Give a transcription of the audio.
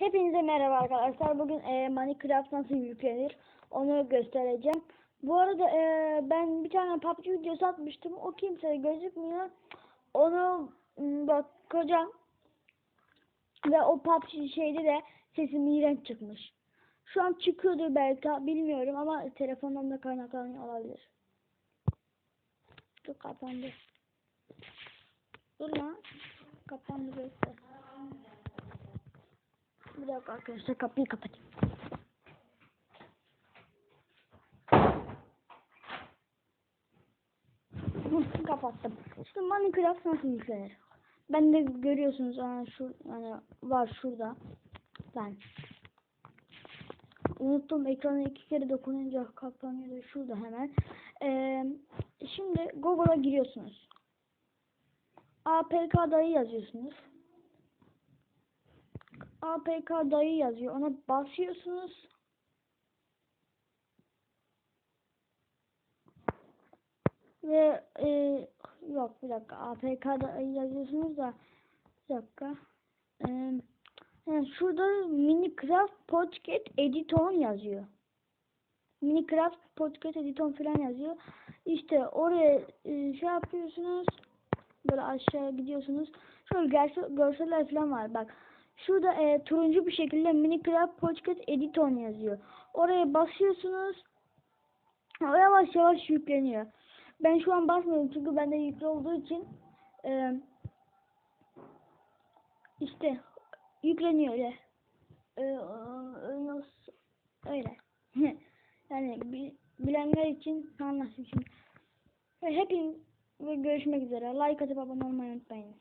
Hepinize merhaba arkadaşlar. Bugün e, Minecraft nasıl yüklenir onu göstereceğim. Bu arada e, ben bir tane PUBG videosu atmıştım. O kimseye gözükmüyor. Onu bakacağım. Ve o PUBG şeyde de sesim iğrenç çıkmış. Şu an çıkıyordur belki bilmiyorum ama telefondan da kaynaklanıyor olabilir. Dur kapandı. Dur lan. Kapandı bekle. Dakika arkadaşlar kapıyı kapatayım. Kapattım. Şimdi Minecraft nasıl yüklenir? Ben de görüyorsunuz aa, şu yani var şurada. Ben unuttum ekranı iki kere dokununca kapanıyor şurada hemen. Ee, şimdi Google'a giriyorsunuz. APK dayı yazıyorsunuz. APK dayı yazıyor. Ona basıyorsunuz. Ve e, yok bir dakika APK dayı yazıyorsunuz da bir dakika. E, yani şurada Minecraft Podcast Editon yazıyor. Minecraft Podcast Editon falan yazıyor. İşte oraya e, şey yapıyorsunuz. Böyle aşağı gidiyorsunuz. Şöyle görsel, görseller falan var. Bak Şurada e, turuncu bir şekilde Minecraft Podcast Editon yazıyor. Oraya basıyorsunuz. O yavaş yavaş yükleniyor. Ben şu an basmıyorum çünkü bende yüklü olduğu için e, işte yükleniyor öyle. E, e, öyle. yani bi- bilenler için anlasın şimdi. Hepin görüşmek üzere. Like atıp abone olmayı unutmayın.